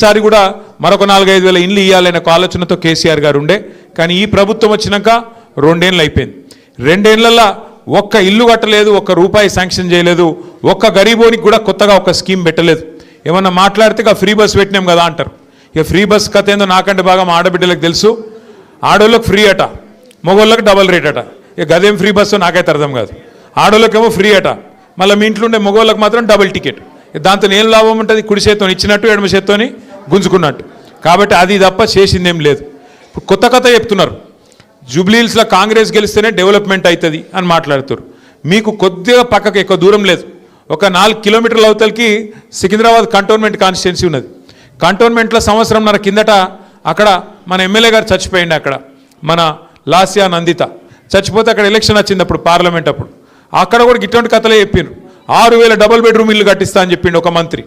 ఈసారి కూడా మరొక నాలుగైదు వేల ఇండ్లు ఇవ్వాలనే ఒక ఆలోచనతో కేసీఆర్ గారు ఉండే. కానీ ఈ ప్రభుత్వం వచ్చినాక రెండేళ్ళు అయిపోయింది. రెండేళ్ళలో ఒక్క ఇల్లు కట్టలేదు ఒక్క రూపాయి శాంక్షన్ చేయలేదు ఒక్క గరీబోనికి కూడా కొత్తగా ఒక స్కీమ్ పెట్టలేదు. ఏమన్నా మాట్లాడితే ఇక ఫ్రీ బస్ పెట్టినాం కదా అంటారు. ఇక ఫ్రీ బస్ కథ ఏందో నాకంటే బాగా మా ఆడబిడ్డలకు తెలుసు. ఆడోళ్ళకి ఫ్రీ అట మగోళ్ళకి డబల్ రేట్ అట. ఇక గదేం ఫ్రీ బస్సు నాకైతే అర్థం కాదు. ఆడోళ్ళకేమో ఫ్రీ అట మళ్ళీ మీ ఇంట్లో ఉండే మగోళ్ళకి మాత్రం డబుల్ టికెట్. దాంతో ఏం లాభం ఉంటుంది? కుడి చేత్తో ఇచ్చినట్టు ఎడమ చేత్తోని గుంజుకున్నట్టు. కాబట్టి అది తప్ప చేసిందేం లేదు. ఇప్పుడు కొత్త కథ చెప్తున్నారు. జూబ్లీహిల్స్లో కాంగ్రెస్ గెలిస్తేనే డెవలప్మెంట్ అవుతుంది అని మాట్లాడుతారు మీకు కొద్దిగా పక్కకు ఎక్కువ దూరం లేదు. ఒక నాలుగు కిలోమీటర్ల అవతలకి సికింద్రాబాద్ కంటోన్మెంట్ కాన్స్టిట్యున్సీ ఉన్నది. కంటోన్మెంట్లో సంవత్సరంన్నర కిందట అక్కడ మన ఎమ్మెల్యే గారు చచ్చిపోయింది అక్కడ. మన లాసియా నందిత. చచ్చిపోతే అక్కడ ఎలక్షన్ వచ్చింది అప్పుడు పార్లమెంట్ అప్పుడు. అక్కడ కూడా ఇటువంటి కథలే చెప్పిండ్రు ఆరు వేల డబుల్ బెడ్రూమ్ ఇల్లు కట్టిస్తా అని చెప్పిండు ఒక మంత్రి.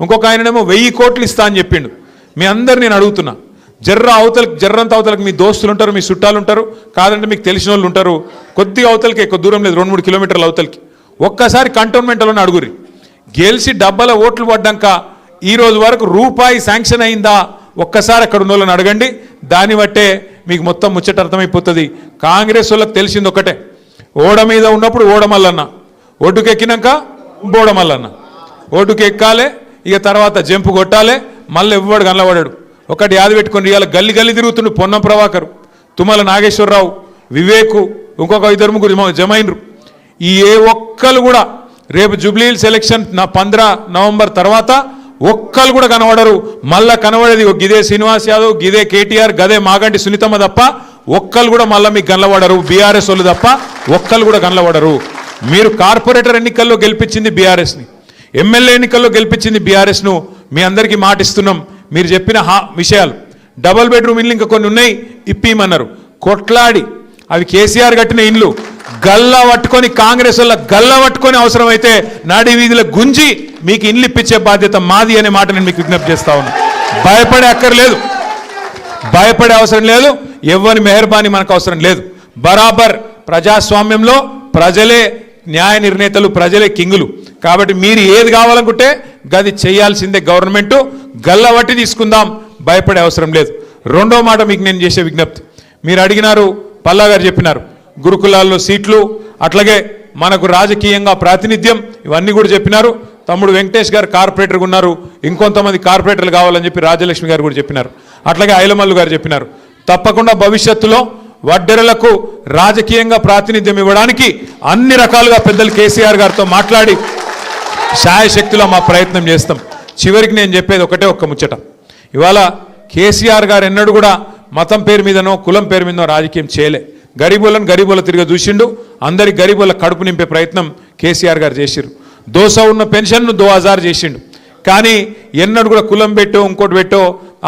ఇంకొక ఆయననేమో వెయ్యి కోట్లు ఇస్తా అని చెప్పిండు. మీ అందరు నేను అడుగుతున్నా. జర్ర అవతలకి జర్రంత అవతలకి మీ దోస్తులు ఉంటారు మీ చుట్టాలు ఉంటారు. కాదంటే మీకు తెలిసిన వాళ్ళు ఉంటారు. కొద్దిగా అవతలకి ఎక్కువ దూరం లేదు రెండు మూడు కిలోమీటర్ల అవతలకి. ఒక్కసారి కంటోన్మెంట్లోనే అడుగురి గెలిచి డబ్బల ఓట్లు పడ్డాక ఈ రోజు వరకు రూపాయి శాంక్షన్ అయిందా? ఒక్కసారి అక్కడ ఉన్న వాళ్ళని అడగండి. దాన్ని బట్టే మీకు మొత్తం ముచ్చట అర్థమైపోతుంది. కాంగ్రెస్ వాళ్ళకి తెలిసింది ఒకటే. ఓడ మీద ఉన్నప్పుడు ఓడమల్లన్న. ఒడ్డుకెక్కినాక బోడమల్లన్న. ఒడ్డుకెక్కాలే ఇక తర్వాత జంపు కొట్టాలే మళ్ళీ ఎవ్వడు కనబడాడు ఒకటి యాది పెట్టుకుని ఇవాళ గల్లి గల్లి తిరుగుతుండు పొన్నం ప్రభాకర్ తుమ్మల నాగేశ్వరరావు వివేకు ఇంకొక ఇద్దరు ముగ్గురు జమ- జమైనరు ఈ ఏ ఒక్కరు కూడా రేపు జూబ్లీహిల్ సెలక్షన్ నా పంద్ర నవంబర్ తర్వాత ఒక్కరు కూడా కనబడరు. మళ్ళా కనబడేది గిదే శ్రీనివాస్ యాదవ్ గిదే కేటీఆర్ గదే మాగంటి సునీతమ్మ తప్ప ఒక్కరు కూడా మళ్ళీ మీకు గనలబడరు. బీఆర్ఎస్ వాళ్ళు తప్ప ఒక్కరు కూడా గనలబడరు. మీరు కార్పొరేటర్ ఎన్నికల్లో గెలిపించింది బీఆర్ఎస్ని. ఎమ్మెల్యే ఎన్నికల్లో గెలిపించింది బీఆర్ఎస్ను. మీ అందరికీ మాటిస్తున్నాం మీరు చెప్పిన హా విషయాలు. డబల్ బెడ్రూమ్ ఇల్లు ఇంకా కొన్ని ఉన్నాయి. ఇప్పిమన్నారు కొట్లాడి. అవి కేసీఆర్ కట్టిన ఇండ్లు. గల్లా పట్టుకొని కాంగ్రెస్ వల్ల గల్లా పట్టుకొని అవసరమైతే నాడి వీధిలో గుంజి మీకు ఇండ్లు ఇప్పించే బాధ్యత మాది అనే మాట నేను మీకు విజ్ఞప్తి చేస్తా ఉన్నా. భయపడే అక్కర్లేదు. భయపడే అవసరం లేదు. ఎవరి మెహర్బానీ మనకు అవసరం లేదు. బరాబర్ ప్రజాస్వామ్యంలో ప్రజలే న్యాయ నిర్ణేతలు ప్రజలే కింగులు. కాబట్టి మీరు ఏది కావాలనుకుంటే గది చేయాల్సిందే గవర్నమెంట్. గల్లవట్టి తీసుకుందాం. భయపడే అవసరం లేదు. రెండో మాట మీకు నేను చేసే విజ్ఞప్తి. మీరు అడిగినారు పల్లా గారు చెప్పినారు. గురుకులాల్లో సీట్లు అట్లాగే మనకు రాజకీయంగా ప్రాతినిధ్యం ఇవన్నీ కూడా చెప్పినారు. తమ్ముడు వెంకటేష్ గారు కార్పొరేటర్గా ఉన్నారు. ఇంకొంతమంది కార్పొరేటర్లు కావాలని చెప్పి రాజలక్ష్మి గారు కూడా చెప్పినారు. అట్లాగే ఐలమల్లు గారు చెప్పినారు. తప్పకుండా భవిష్యత్తులో వడ్డెరలకు రాజకీయంగా ప్రాతినిధ్యం ఇవ్వడానికి అన్ని రకాలుగా పెద్దలు కేసీఆర్ గారితో మాట్లాడి శాయశక్తిలో మా ప్రయత్నం చేస్తాం. చివరికి నేను చెప్పేది ఒకటే ఒక్క ముచ్చట. ఇవాళ కేసీఆర్ గారు ఎన్నడూ కూడా మతం పేరు మీదనో కులం పేరు మీదనో రాజకీయం చేయలే. గరీబులను గరీబుల తిరిగి చూసిండు. అందరి గరీబుల కడుపు నింపే ప్రయత్నం కేసీఆర్ గారు చేసిరు దోశ ఉన్న పెన్షన్ను దో హజార్ చేసిండు. కానీ ఎన్నడూ కూడా కులం పెట్టో ఇంకోటి పెట్టో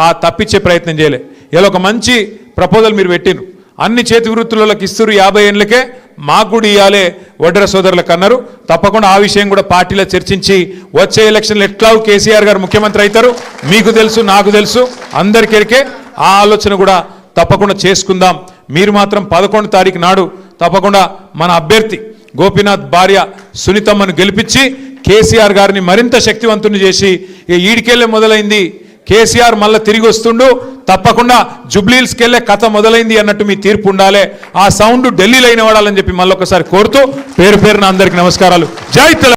ఆ తప్పించే ప్రయత్నం చేయలే. ఇలా ఒక మంచి ప్రపోజల్ మీరు పెట్టిరు అన్ని చేతి వృత్తులకి ఇస్తురు యాభై ఏళ్ళకే మాకు కూడా ఇవ్వాలి వడ్డర సోదరులకు అన్నారు తప్పకుండా ఆ విషయం కూడా పార్టీలో చర్చించి వచ్చే ఎలక్షన్లు ఎట్లా కేసీఆర్ గారు ముఖ్యమంత్రి అవుతారు? మీకు తెలుసు నాకు తెలుసు. అందరికెరికే ఆ ఆలోచన కూడా తప్పకుండా చేసుకుందాం. మీరు మాత్రం పదకొండు తారీఖు నాడు తప్పకుండా మన అభ్యర్థి గోపీనాథ్ భార్య సునీతమ్మను గెలిపించి కేసీఆర్ గారిని మరింత శక్తివంతుని చేసి ఈడికెళ్ళే మొదలైంది కేసీఆర్ మళ్ళీ తిరిగి వస్తుండు. తప్పకుండా జుబ్లీల్స్కి వెళ్ళే కథ మొదలైంది అన్నట్టు మీ తీర్పు ఉండాలి. ఆ సౌండ్ ఢిల్లీలో అయిన వాడాలని చెప్పి మళ్ళొకసారి కోరుతూ పేరు పేరున అందరికీ నమస్కారాలు. జై